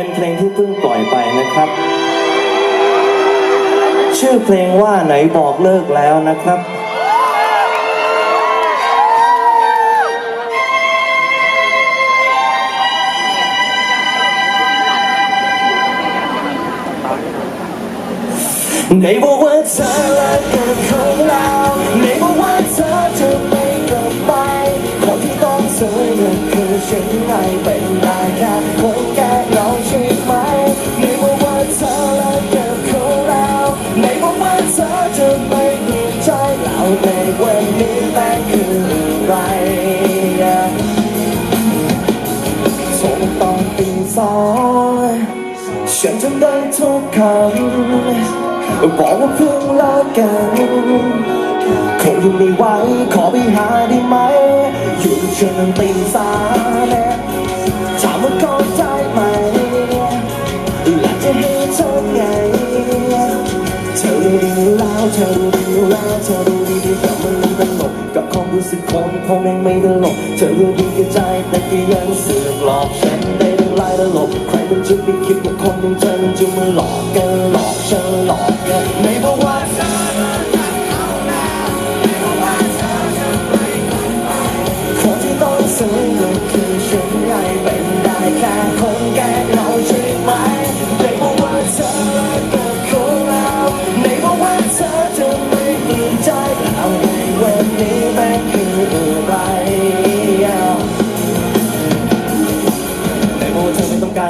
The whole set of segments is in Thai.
เป็นเพลงที่เพิ่งปล่อยไปนะครับ ชื่อเพลงว่าไหนบอกเลิกแล้วนะครับ ไหนบอกว่าเธอเลิกกับเขาแล้ว จะไม่เปลี่ยนใจแล้วในวันนี้แต่คืออะไรส่งตอนตีสองฉันจำได้ทุกคำบอกว่าเพิ่งเลิกกันคงอยู่ไม่ไหวขอไปหาได้ไหม อยู่เชิญตีสาม รู้แล้วเธอรู้ดีดีกับมันตลกกับความรู้สึกของพ่อแม่งไม่ตลกเธอรู้ดีกับใจแต่ก็ยังเสือกหลอกฉันได้ทั้งหลายตลกใครมันจะไปคิดว่าคนอย่างเธอมันจะมาหลอกกันหลอกฉันหลอก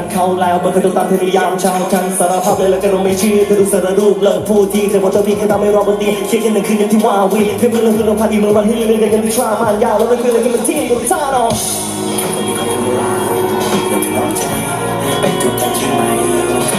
ารเขาแล้วเมื่อเธอต้องตามเธอพยายามเช้าฉันสารภาพเลยแล้วจะลงไม่เชื่อเธอดูสารรูปเลิกพูดที่เธอบอกเธอพี่แค่ทำให้รอบนตีเคียงกันหนึ่งคืนยังที่ว่าวีเพื่อนเพื่อนเราคือเราพาดีเมื่อวันที่เรื่องกันที่ชามันยาวแล้วมันคืออะไรที่มันที่มันท่าเนาะเป็นทุกแค่